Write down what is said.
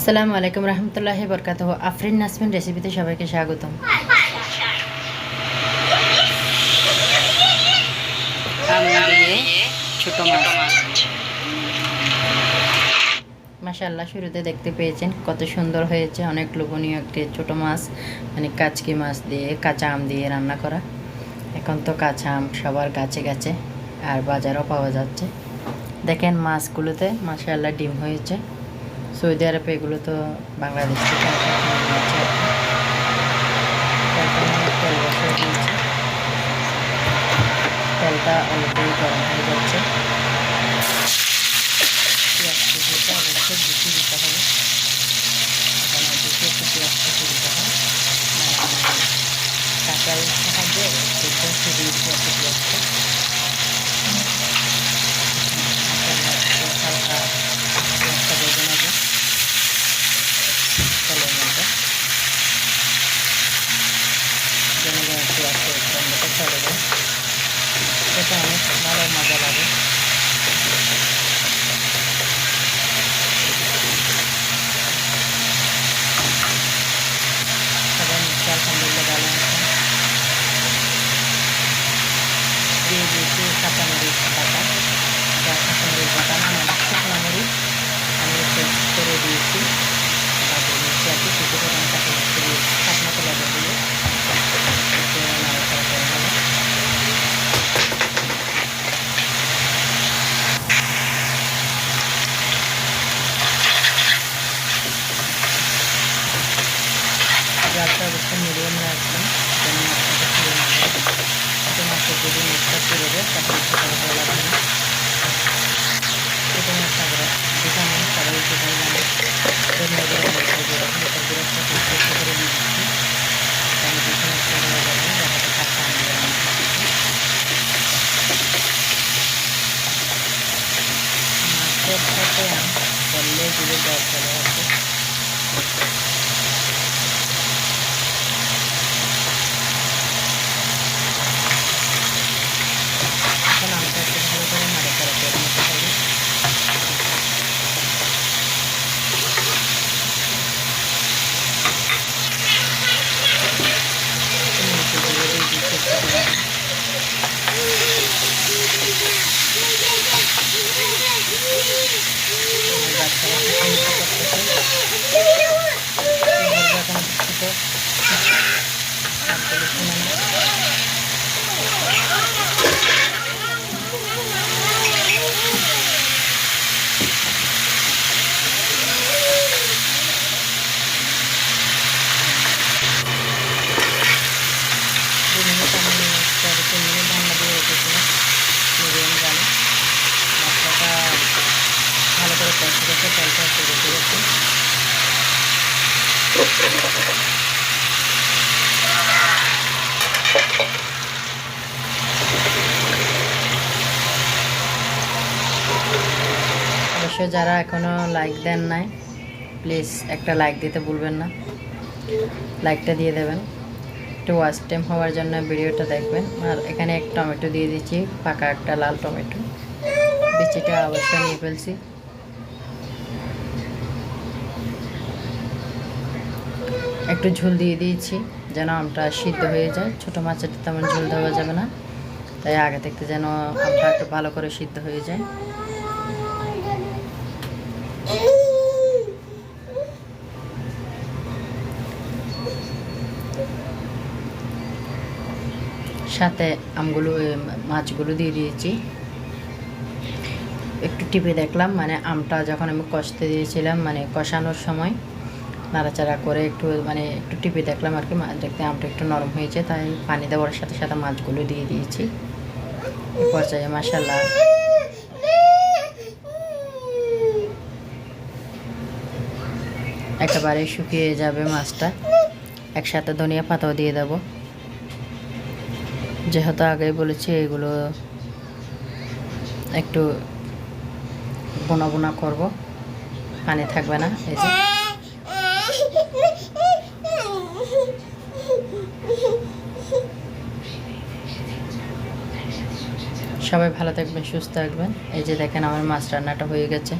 আসসালামু আলাইকুম রহমতুল্লাহি বরকাত আফরিন নাসমিন রেসিপিতে সবাইকে স্বাগতম। ছোট মাছ। মাশাল্লাহ শুরুতে দেখতে পেয়েছেন কত সুন্দর হয়েছে অনেক লোভনীয় একটি ছোট মাছ মানে কাচকি মাছ দিয়ে কাঁচা আম দিয়ে রান্না করা। এখন তো কাঁচা আম সবার গাছে গাছে আর বাজারও পাওয়া যাচ্ছে। দেখেন মাছগুলোতে মাশাল্লাহ ডিম হয়েছে। সৌদি আরবে এগুলো তো বাংলাদেশ থেকে তেলটা অলরেডি গরম হয়ে যাচ্ছে। কাঁচার সাহায্যে একটু ছড়িয়ে দিতে পেঁয়াজটা। পেঁয়াজটা একটু মধ্যে চলে যায় এটা অনেক ভালো মজা লাগে সবাই মিষ্টি আলহামদুলিল্লাহ ভালো আছেন দিয়ে দিয়েছি কাঁচামরিচ বাটা যা কাঁচামরিচ বাটা মানে শুকনো মরিচ আমি পেস্ট করে দিয়েছি বাটা দিয়েছি আর কি কিছু করে আমি কাঁচামরিচ দিয়েছি শুকনো তেলে দিয়ে একটু নাড়াচাড়া করে নেব অবশ্যই মিডিয়াম রাখবেন যেন মাছটাকে পুড়ে না যায় ছোটো মাছের যদি মাছটা পুড়ে যায় তাহলে সেটা ভালো লাগবে না ছোটো মাছ আমরা ভিটামিন সবাই হয়ে মাছের সাথে আম বললে দিলে জল চলে আসে এখন আমটা একটু ভালো করে নাড়াচাড়া করে নিতে হবে একটু নিচে দিয়ে দিয়ে দিচ্ছি একটু করে। আমার বাচ্চারা প্রশংসা করতেছে। কি বলব এখন ছোটো আসলে শুনে না দু মিনিট আমি চার তিন মিনিট রান্না দিয়ে রেখেছিলাম মিডিয়াম জালে মশলাটা ভালো করে কষে রেখে তেলটা একটু রেখে গেছি অবশ্য যারা এখনও লাইক দেন নাই প্লিজ একটা লাইক দিতে ভুলবেন না। লাইকটা দিয়ে দেবেন। একটু ওয়াচ টাইম হওয়ার জন্য ভিডিওটা দেখবেন। আর এখানে এক টমেটো দিয়ে দিচ্ছি, পাকা একটা লাল টমেটো। বিচিটা অবশ্যই নিয়ে ফেলছি। একটু ঝোল দিয়ে দিয়েছি, যেন আমটা সিদ্ধ হয়ে যায়। ছোটো মাছের তেমন ঝোল দেওয়া যাবে না। তাই আগে থেকে যেন আমটা একটু ভালো করে সিদ্ধ হয়ে যায়। সাথে আমগুলো মাছগুলো দিয়ে দিয়েছি। একটু টিপে দেখলাম মানে আমটা যখন আমি কষতে দিয়েছিলাম মানে কষানোর সময় নাড়াচাড়া করে একটু মানে একটু টিপে দেখলাম আর কি, মা- দেখতে আমটা একটু নরম হয়েছে, তাই পানি দেওয়ার সাথে সাথে মাছগুলো দিয়ে দিয়েছি। এই পর্যায়ে মাসাল্লাহ একেবারে শুকিয়ে যাবে মাছটা। একসাথে ধনিয়া পাতাও দিয়ে দেবো। যেহেতু আগেই বলেছি, এগুলো একটু বোনা বোনা করব। পানি থাকবে না, এই যে। সবাই ভালো থাকবেন সুস্থ থাকবেন। এই যে দেখেন আমার মাছ রান্নাটা হয়ে গেছে।